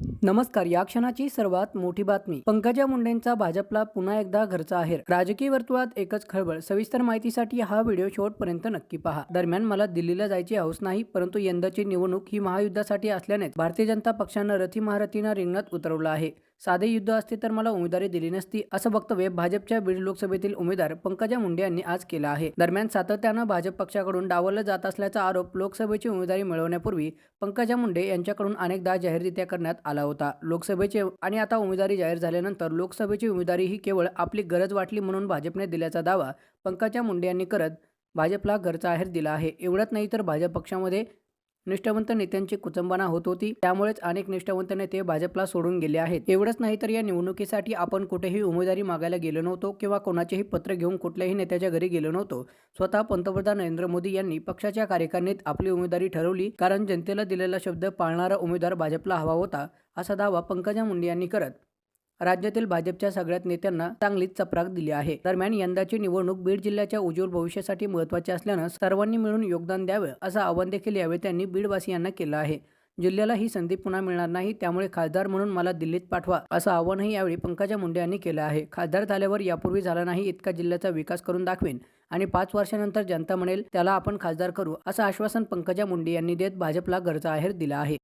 नमस्कार या क्षणाची सर्वात मोठी बातमी. पंकजा मुंडेंचा भाजपला पुन्हा एकदा घरचा आहेर. राजकीय वर्तुळात एकच खळबळ. सविस्तर माहितीसाठी हा व्हिडिओ शेवटपर्यंत नक्की पहा. दरम्यान मला दिल्लीला जायची हौस नाही परंतु यंदाची निवडणूक ही महायुद्धासाठी असल्याने भारतीय जनता पक्षानं रथी महारथीनं रिंगणात उतरवलं आहे. साधे युद्ध असते तर मला उमेदवारी दिली नसती असं वक्तव्य भाजपच्या बीड लोकसभेतील उमेदवार पंकजा मुंडे यांनी आज केलं आहे. दरम्यान सातत्यानं भाजप पक्षाकडून डावललं जात असल्याचा आरोप लोकसभेची उमेदवारी मिळवण्यापूर्वी पंकजा मुंडे यांच्याकडून अनेकदा जाहीररित्या करण्यात आला होता. लोकसभेचे आणि आता उमेदवारी जाहीर झाल्यानंतर लोकसभेची उमेदवारी ही केवळ आपली गरज वाटली म्हणून भाजपने दिल्याचा दावा पंकजा मुंडे यांनी करत भाजपला घरचा आहेर दिला आहे. एवढंच नाही तर भाजप पक्षामध्ये निष्ठावंत नेत्यांची कुचंबना होत होती. त्यामुळेच अनेक निष्ठावंत नेते भाजपला सोडून गेले आहेत. एवढंच नाही तर या निवडणुकीसाठी आपण कुठेही उमेदवारी मागायला गेलो नव्हतो किंवा कोणाचेही पत्र घेऊन कुठल्याही नेत्याच्या घरी गेलो नव्हतो. स्वतः पंतप्रधान नरेंद्र मोदी यांनी पक्षाच्या कार्यकारिणीत आपली उमेदवारी ठरवली कारण जनतेला दिलेला शब्द पाळणारा उमेदवार भाजपला हवा होता असा दावा पंकजा मुंडे यांनी करत राज्यातील भाजपच्या सगळ्यात नेत्यांना चांगलीच चपराक दिली आहे. दरम्यान यंदाची निवडणूक बीड जिल्ह्याच्या उज्ज्वल भविष्यासाठी महत्त्वाची असल्यानं सर्वांनी मिळून योगदान द्यावं असं आवाहन देखील यावेळी त्यांनी बीडवासियांना केलं आहे. जिल्ह्याला ही संधी पुन्हा मिळणार नाही त्यामुळे खासदार म्हणून मला दिल्लीत पाठवा असं आवाहनही यावेळी पंकजा मुंडे यांनी केलं आहे. खासदार झाल्यावर यापूर्वी झाला नाही इतका जिल्ह्याचा विकास करून दाखवेन आणि पाच वर्षानंतर जनता म्हणेल त्याला आपण खासदार करू असं आश्वासन पंकजा मुंडे यांनी देत भाजपला घरचा आहेर दिला आहे.